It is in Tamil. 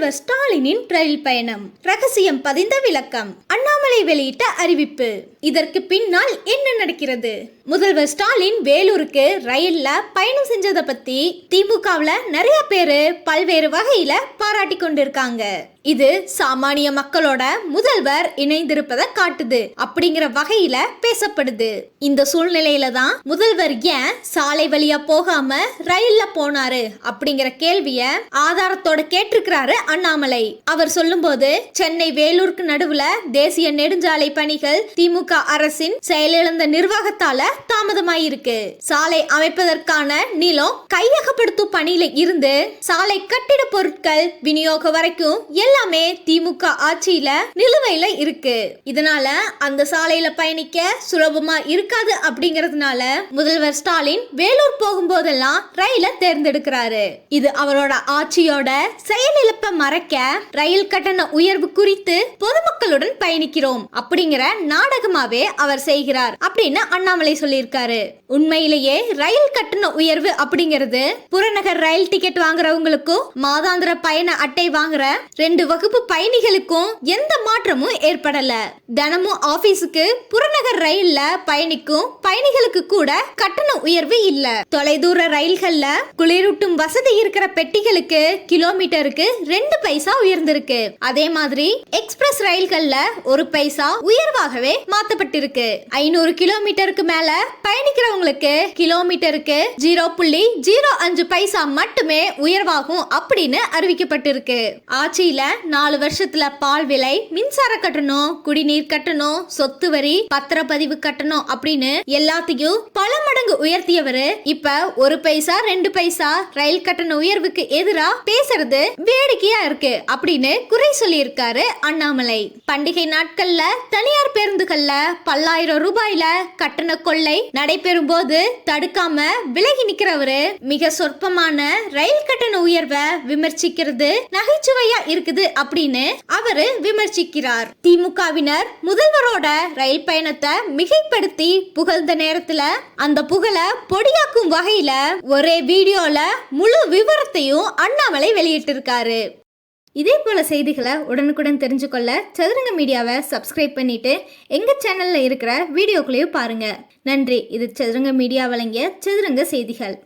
முதல்வர் ஸ்டாலினின் ரயில் பயணம். ரகசியம் பதிந்த விளக்கம். அண்ணாமலை வெளியிட்ட அறிவிப்பு. இதற்கு பின்னால் என்ன நடக்கிறது? முதல்வர் ஸ்டாலின் வேலூருக்கு ரயில்ல பயணம் செஞ்சதை பத்தி திமுகவுல நிறைய பேரு பல்வேறு வகையில பாராட்டி கொண்டிருக்காங்க. இது சாமானிய மக்களோட முதல்வர் இணைந்திருப்பதை காட்டுது அப்படிங்கிற வகையில பேசப்படுது. இந்த சூழ்நிலையில தான் முதல்வர் ஏன் சாலை வழியா போகாம ரயில்ல போனாரு அப்படிங்கிற கேள்விய ஆதாரத்தோட கேட்டிருக்கிறாரு அண்ணாமலை. அவர் சொல்லும்போது சென்னை வேலூருக்கு நடுவுல தேசிய நெடுஞ்சாலை பணிகள் திமுக அரசின் செயலிழந்த நிர்வாகத்தால தாமதமாயிருக்கு. சாலை அமைப்பதற்கான நிலம் கையகப்படுத்தும் பணியில இருந்து சாலை கட்டிட பொருட்கள் விநியோக வரைக்கும் எல்லாமே திமுக ஆட்சியில நிலுவையில இருக்கு. இதனால அந்த சாலையில பயணிக்க சுலபமா இருக்காது அப்படிங்கறதுனால முதல்வர் ஸ்டாலின் வேலூர் போகும்போதெல்லாம் ரயில தேர்ந்தெடுக்கிறாரு. இது அவரோட ஆட்சியோட செயலிழப்ப மறைக்க ரயில் கட்டண உயர்வு குறித்து பொதுமக்களுடன் பயணிக்கிறோம் அப்படிங்கிற நாடகமாவே அவர் செய்கிறார் அப்படின்னு அண்ணாமலை சொல்லியிருக்காரு. உண்மையிலேயே ரயில் கட்டண உயர்வு அப்படிங்கிறது புறநகர் ரயில் டிக்கெட் வாங்குறவங்களுக்கும் மாதாந்திர பயண அட்டை வாங்குற ரெண்டு வகுப்பு பயணிகளுக்கும் எந்த மாற்றமும் ஏற்படல. தினமும் ஆபீஸுக்கு புறநகர் ரயில்ல பயணிக்கும் பயணிகளுக்கு கூட கட்டண உயர்வு இல்ல. தொலைதூர ரயில்கள்ல குளிரூட்டும் வசதி இருக்கிற பெட்டிகளுக்கு கிலோமீட்டருக்கு ரெண்டு பைசா உயர்ந்திருக்கு. அதே மாதிரி எக்ஸ்பிரஸ் ரயில்கள்ல ஒரு பைசா உயர்வாகவே மாத்தப்பட்டிருக்கு. ஐநூறு கிலோமீட்டருக்கு மேல பயணிக்கிறவங்களுக்கு கிலோமீட்டருக்கு ஜீரோ புள்ளி ஜீரோ அஞ்சு பைசா மட்டுமே உயர்வாகும் அப்படின்னு அறிவிக்கப்பட்டிருக்கு. ஆட்சியில நாலு வருஷத்துல பால் விலை மின்சார கட்டணம் குடிநீர் கட்டணம் சொத்து வரி பத்திரப்பதிவு கட்டணம் அப்படின்னு எல்லாத்தையும் பல மடங்கு உயர்த்தியவரு. இப்ப ஒரு பைசா ரெண்டு பைசா ரயில் கட்டண உயர்வுக்கு எதிரா பேசுறது வேடிக்கையா இருக்கு அப்படின்னு குறை சொல்லியிருக்காரு அண்ணாமலை. பண்டிகை நாட்கள்ல தனியார் பேருந்துகள்ல பல்லாயிரம் ரூபாயில கட்டண கொள்ளை நடைபெறும் போது தடுக்காம விலகி நிக்கிறவரு. மிக சொற்பமான ரயில் கட்டண உயர்வை விமர்சிக்கிறது நகைச்சுவையா இருக்குது அப்படின்னு அவரு விமர்சிக்கிறார். திமுகவினர் முதல்வரோட ரயில் பயணத்தை மிகைப்படுத்தி புகழ்ந்த நேரத்துல அந்த புகழை பொடியாக்கும் வகையில ஒரே வீடியோல முழு விவரத்தையும் அண்ணாமலை வெளியிட்டிருக்காரு. இதே போல செய்திகளை உடனுக்குடன் தெரிஞ்சுக்கொள்ள சதுரங்க மீடியாவை சப்ஸ்கிரைப் பண்ணிட்டு எங்க சேனல்ல இருக்கிற வீடியோக்களையும் பாருங்க. நன்றி. இது சதுரங்க மீடியா வழங்கிய சதுரங்க செய்திகள்.